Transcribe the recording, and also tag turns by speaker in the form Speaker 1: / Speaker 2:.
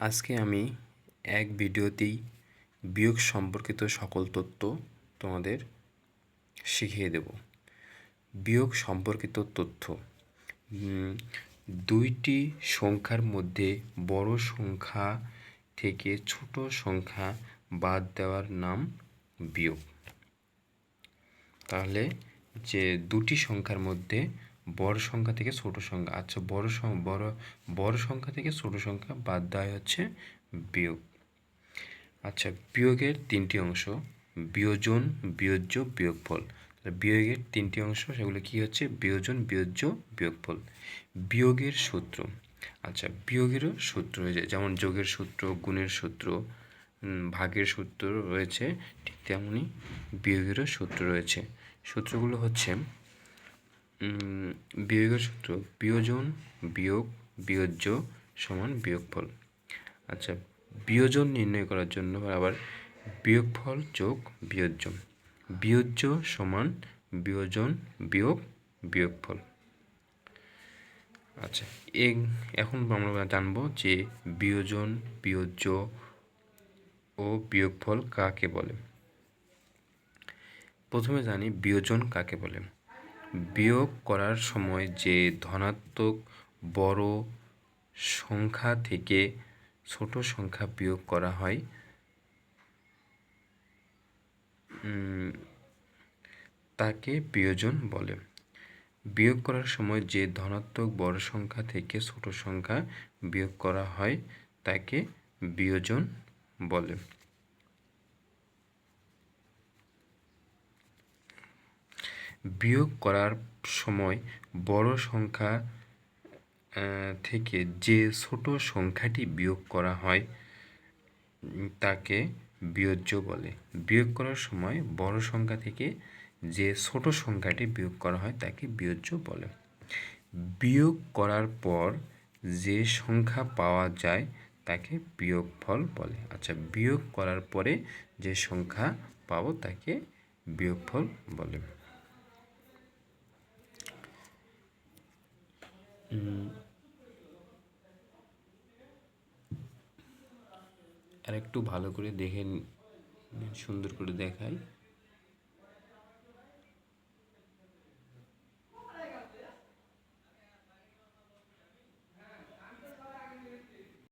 Speaker 1: আজকে আমি এক ভিডিওতেই বিয়োগ সম্পর্কিত সকল তথ্য তোমাদের শিখিয়ে দেব। বিয়োগ সম্পর্কিত তথ্য। দুইটি সংখ্যার মধ্যে বড় সংখ্যা থেকে ছোট সংখ্যা বাদ দেওয়ার নাম বিয়োগ। তাহলে যে দুটি সংখ্যার মধ্যে বড় সংখ্যা থেকে ছোট সংখ্যা। আচ্ছা বড় বড় বড় সংখ্যা থেকে ছোট সংখ্যা বাদ দেওয়া হচ্ছে বিয়োগ। আচ্ছা বিয়োগের তিনটি অংশ, বিয়োজন, বিয়োজ্য, বিয়োগফল। বিয়োগের তিনটি অংশ, সেগুলো কি হচ্ছে? বিয়োজন, বিয়োজ্য, বিয়োগফল। বিয়োগের সূত্র। আচ্ছা বিয়োগেরও সূত্র রয়েছে, যেমন যোগের সূত্র, গুণের সূত্র ভাগের সূত্র রয়েছে, ঠিক তেমনই বিয়োগেরও সূত্র রয়েছে। সূত্রগুলো হচ্ছে বিয়োগের সূত্র, বিয়োজন, বিয়োগ, বিয়োজ্য সমান বিয়োগফল। আচ্ছা বিয়োজন নির্ণয় করার জন্য আবার বিয়োগফল যোগ বিয়োজ্য। বিয়োজ্য সমান বিয়োজন, বিয়োগ, বিয়োগফল। আচ্ছা এই এখন আমরা জানব যে বিয়োজন, বিয়োজ্য ও বিয়োগফল কাকে বলে। প্রথমে জানি বিয়োজন কাকে বলে। বিয়োগ করার সময় যে ধনাত্মক বড় সংখ্যা থেকে ছোট সংখ্যা বিয়োগ করা হয় তাকে বিয়োজন বলে। বিয়োগ করার সময় যে ধনাত্মক বড় সংখ্যা থেকে ছোট সংখ্যা বিয়োগ করা হয়, তাকে বিয়োজন বলে। বিয়োগ করার সময় বড় সংখ্যা থেকে যে ছোট সংখ্যাটি বিয়োগ করা হয়, তাকে বিয়োজ্য বলে। বিয়োগ করার সময় বড় সংখ্যা থেকে যে ছোট সংখ্যাটি বিয়োগ করা হয়, তাকে বিয়োজ্য বলে। বিয়োগ করার পর যে সংখ্যা পাওয়া যায়, তাকে বিয়োগফল বলে। আচ্ছা বিয়োগ করার পরে যে সংখ্যা পাবো, তাকে বিয়োগফল বলে। আর একটু ভালো করে দেখে সুন্দর করে দেখাই।